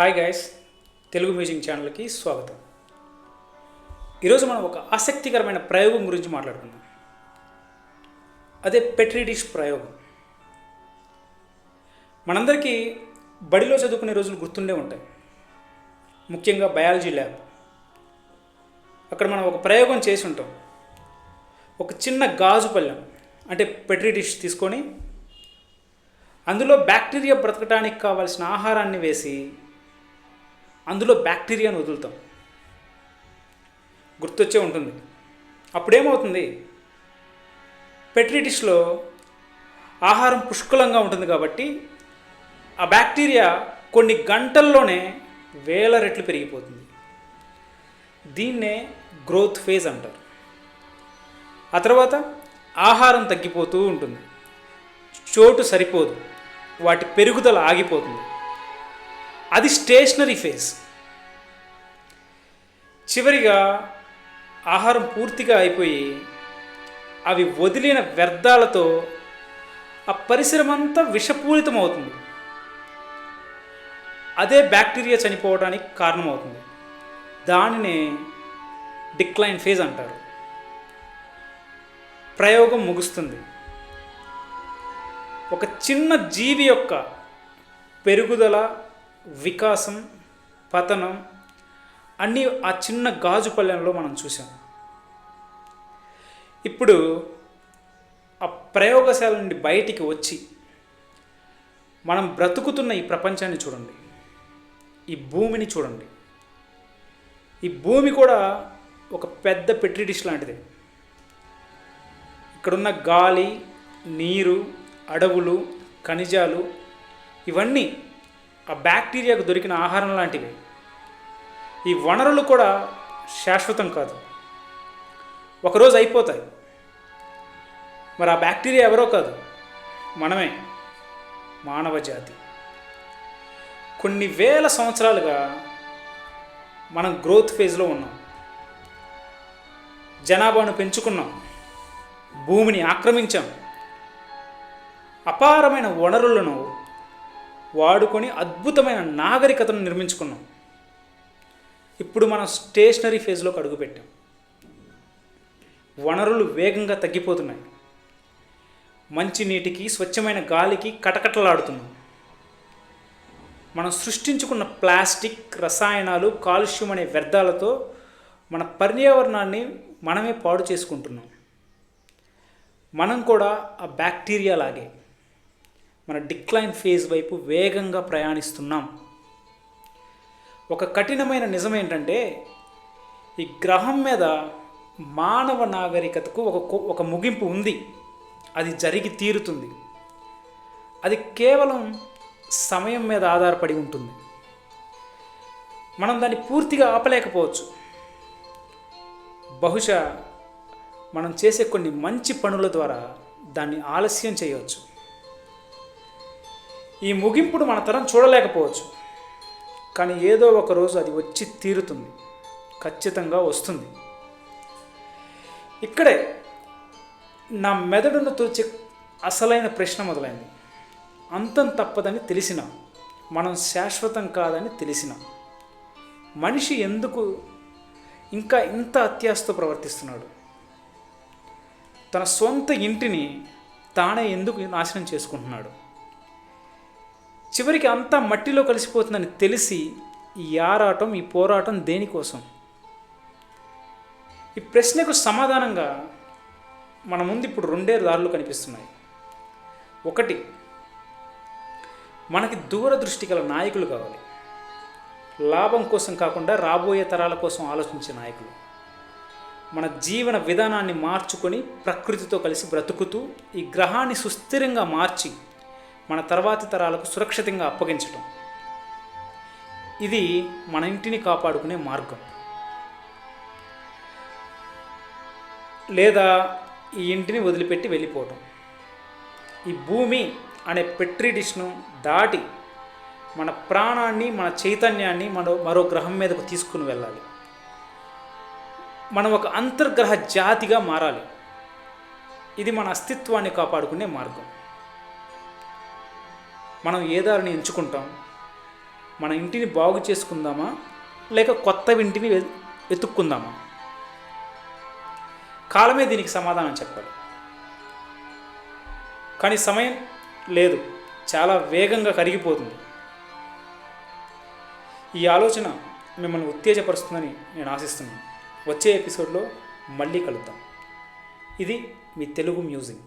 Hi guys Telugu music ఛానల్కి స్వాగతం. ఈరోజు మనం ఒక ఆసక్తికరమైన ప్రయోగం గురించి మాట్లాడుకుందాం. అదే పెట్రీ డిష్ ప్రయోగం. మనందరికీ బడిలో చదువుకునే రోజులు గుర్తుండే ఉంటాయి. ముఖ్యంగా బయాలజీ ల్యాబ్ అక్కడ మనం ఒక ప్రయోగం చేసి ఉంటాం. ఒక చిన్న గాజు పళ్ళెం అంటే పెట్రీ డిష్ తీసుకొని అందులో బ్యాక్టీరియా బ్రతకడానికి కావాల్సిన ఆహారాన్ని వేసి అందులో బ్యాక్టీరియాను వదులుతాం. గుర్తొచ్చే ఉంటుంది. అప్పుడేమవుతుంది? పెట్రిటిష్లో ఆహారం పుష్కలంగా ఉంటుంది కాబట్టి ఆ బ్యాక్టీరియా కొన్ని గంటల్లోనే వేల రెట్లు పెరిగిపోతుంది. దీన్నే గ్రోత్ ఫేజ్ అంటారు. ఆ తర్వాత ఆహారం తగ్గిపోతూ ఉంటుంది. చోటు సరిపోదు. వాటి పెరుగుదల ఆగిపోతుంది. అది స్టేషనరీ ఫేజ్ చివరిగా ఆహారం పూర్తిగా అయిపోయి అవి వదిలిన వ్యర్థాలతో ఆ పరిసరం అంతా విషపూరితం అవుతుంది అదే బ్యాక్టీరియా చనిపోవడానికి కారణమవుతుంది. దానినే డిక్లైన్ ఫేజ్ అంటారు. ప్రయోగం ముగుస్తుంది. ఒక చిన్న జీవి యొక్క పెరుగుదల వికాసం పతనం అన్నీ ఆ చిన్న గాజు పల్లెంలో మనం చూసాం ఇప్పుడు ఆ ప్రయోగశాల నుండి బయటికి వచ్చి మనం బ్రతుకుతున్న ఈ ప్రపంచాన్ని చూడండి. ఈ భూమిని చూడండి. ఈ భూమి కూడా ఒక పెద్ద పెట్రి డిష్ లాంటిది. ఇక్కడున్న గాలి నీరు అడవులు ఖనిజాలు ఇవన్నీ ఆ బ్యాక్టీరియాకు దొరికిన ఆహారం లాంటివి. ఈ వనరులు కూడా శాశ్వతం కాదు. ఒకరోజు అయిపోతాయి. మరి ఆ బ్యాక్టీరియా ఎవరో కాదు. మనమే. మానవ జాతి. కొన్ని వేల సంవత్సరాలుగా మనం గ్రోత్ ఫేజ్లో ఉన్నాం. జనాభాను పెంచుకున్నాం. భూమిని ఆక్రమించాం. అపారమైన వనరులను వాడుకొని అద్భుతమైన నాగరికతను నిర్మించుకున్నాం. ఇప్పుడు మనం స్టేషనరీ ఫేజ్లోకి అడుగుపెట్టాం వనరులు వేగంగా తగ్గిపోతున్నాయి. మంచినీటికి స్వచ్ఛమైన గాలికి కటకటలాడుతున్నాం. మనం సృష్టించుకున్న ప్లాస్టిక్ రసాయనాలు కాలుష్యం అనే వ్యర్థాలతో మన పర్యావరణాన్ని మనమే పాడు చేసుకుంటున్నాం. మనం కూడా ఆ బ్యాక్టీరియా లాగే మన డిక్లైన్ ఫేజ్ వైపు వేగంగా ప్రయాణిస్తున్నాం. ఒక కఠినమైన నిజం ఏంటంటే ఈ గ్రహం మీద మానవ నాగరికతకు ఒక ఒక ముగింపు ఉంది. అది జరిగి తీరుతుంది. అది కేవలం సమయం మీద ఆధారపడి ఉంటుంది. మనం దాన్ని పూర్తిగా ఆపలేకపోవచ్చు. బహుశా మనం చేసే కొన్ని మంచి పనుల ద్వారా దాన్ని ఆలస్యం చేయవచ్చు. ఈ ముగింపును మన తరం చూడలేకపోవచ్చు. కానీ ఏదో ఒక రోజు అది వచ్చి తీరుతుంది. ఖచ్చితంగా వస్తుంది. ఇక్కడే నా మెదడును తూచి అసలైన ప్రశ్న మొదలైంది. అంతం తప్పదని తెలిసిన మనం శాశ్వతం కాదని తెలిసిన. మనిషి ఎందుకు ఇంకా ఇంత అత్యాశతో ప్రవర్తిస్తున్నాడు? తన సొంత ఇంటిని తానే ఎందుకు నాశనం చేసుకుంటున్నాడు? చివరికి అంతా మట్టిలో కలిసిపోతుందని తెలిసి ఈ ఆరాటం ఈ పోరాటం దేనికోసం? ఈ ప్రశ్నకు సమాధానంగా మన ముందు ఇప్పుడు రెండే దారులు కనిపిస్తున్నాయి. ఒకటి మనకి దూరదృష్టి గల నాయకులు కావాలి. లాభం కోసం కాకుండా రాబోయే తరాల కోసం ఆలోచించే నాయకులు. మన జీవన విధానాన్ని మార్చుకొని ప్రకృతితో కలిసి బ్రతుకుతూ ఈ గ్రహాన్ని సుస్థిరంగా మార్చి మన తర్వాతి తరాలకు సురక్షితంగా అప్పగించటం. ఇది మన ఇంటిని కాపాడుకునే మార్గం. లేదా ఈ ఇంటిని వదిలిపెట్టి వెళ్ళిపోవటం. ఈ భూమి అనే పెట్రిడిష్ను దాటి మన ప్రాణాన్ని మన చైతన్యాన్ని మన మరో గ్రహం మీదకు తీసుకుని వెళ్ళాలి. మనం ఒక అంతర్గ్రహ జాతిగా మారాలి. ఇది మన అస్తిత్వాన్ని కాపాడుకునే మార్గం. మనం ఏ దారిని ఎంచుకుంటాం? మన ఇంటిని బాగు చేసుకుందామా? లేక కొత్త ఇంటిని వెతుక్కుందామా? కాలమే దీనికి సమాధానం చెప్పాలి. కానీ సమయం లేదు. చాలా వేగంగా కరిగిపోతుంది. ఈ ఆలోచన మిమ్మల్ని ఉత్తేజపరుస్తుందని నేను ఆశిస్తున్నాను. వచ్చే ఎపిసోడ్లో మళ్ళీ కలుద్దాం. ఇది మీ తెలుగు మ్యూజిక్.